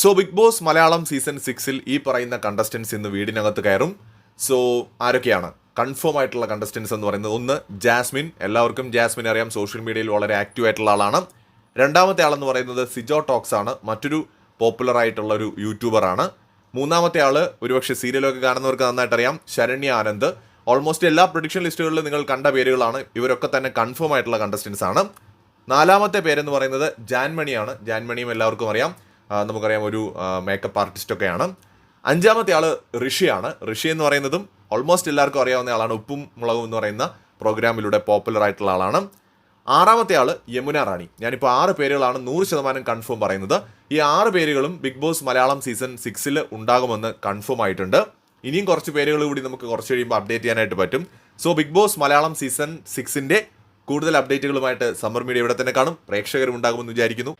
So Bigg Boss Malayalam season സിക്സിൽ ഈ പറയുന്ന കണ്ടസ്റ്റൻസ് ഇന്ന് വീടിനകത്ത് കയറും. സോ ആരൊക്കെയാണ്? കൺഫേം ആയിട്ടുള്ള കണ്ടസ്റ്റൻസ് എന്ന് പറയുന്നത് ഒന്ന് ജാസ്മിൻ. എല്ലാവർക്കും ജാസ്മിൻ അറിയാം. സോഷ്യൽ മീഡിയയിൽ വളരെ ആക്റ്റീവ് ആയിട്ടുള്ള ആളാണ്. രണ്ടാമത്തെ ആളെന്ന് പറയുന്നത് സിജോ ടോക്സ് ആണ്. മറ്റൊരു പോപ്പുലർ ആയിട്ടുള്ള ഒരു യൂട്യൂബറാണ് മൂന്നാമത്തെ ആൾ ഒരുപക്ഷെ സീരിയലൊക്കെ കാണുന്നവർക്ക് നന്നായിട്ട് അറിയാം. ശരണ്യ ആനന്ദ്. ഓൾമോസ്റ്റ് എല്ലാ പ്രൊഡിക്ഷൻ ലിസ്റ്റുകളിലും നിങ്ങൾ കണ്ട പേരുകളാണ്. ഇവരൊക്കെ തന്നെ കൺഫേം ആയിട്ടുള്ള കണ്ടസ്റ്റൻസ് ആണ്. നാലാമത്തെ പേരെന്ന് പറയുന്നത് ജാൻമണിയാണ്. ജാൻമണിയും എല്ലാവർക്കും അറിയാം. നമുക്കറിയാം ഒരു മേക്കപ്പ് ആർട്ടിസ്റ്റൊക്കെയാണ് അഞ്ചാമത്തെ ആൾ ഋഷിയാണ്. ഋഷി എന്ന് പറയുന്നതും ഓൾമോസ്റ്റ് എല്ലാവർക്കും അറിയാവുന്ന ആളാണ്. ഉപ്പും മുളകും എന്ന് പറയുന്ന പ്രോഗ്രാമിലൂടെ പോപ്പുലർ ആയിട്ടുള്ള ആളാണ്. ആറാമത്തെ ആൾ യമുന റാണി. ഞാനിപ്പോൾ ആറ് പേരുകളാണ് നൂറ് ശതമാനം കൺഫേം പറയുന്നത്. ഈ ആറ് പേരുകളും ബിഗ് ബോസ് മലയാളം സീസൺ സിക്സിൽ ഉണ്ടാകുമെന്ന് കൺഫേം ആയിട്ടുണ്ട്. ഇനിയും കുറച്ച് പേരുകൾ കൂടി നമുക്ക് കുറച്ച് കഴിയുമ്പോൾ അപ്ഡേറ്റ് ചെയ്യാനായിട്ട് പറ്റും. So Bigg Boss Malayalam season സിക്സിന്റെ കൂടുതൽ അപ്ഡേറ്റുകളുമായിട്ട് സമ്മർ മീഡിയ ഇവിടെ തന്നെ കാണും. പ്രേക്ഷകരും ഉണ്ടാകുമെന്ന് വിചാരിക്കുന്നു.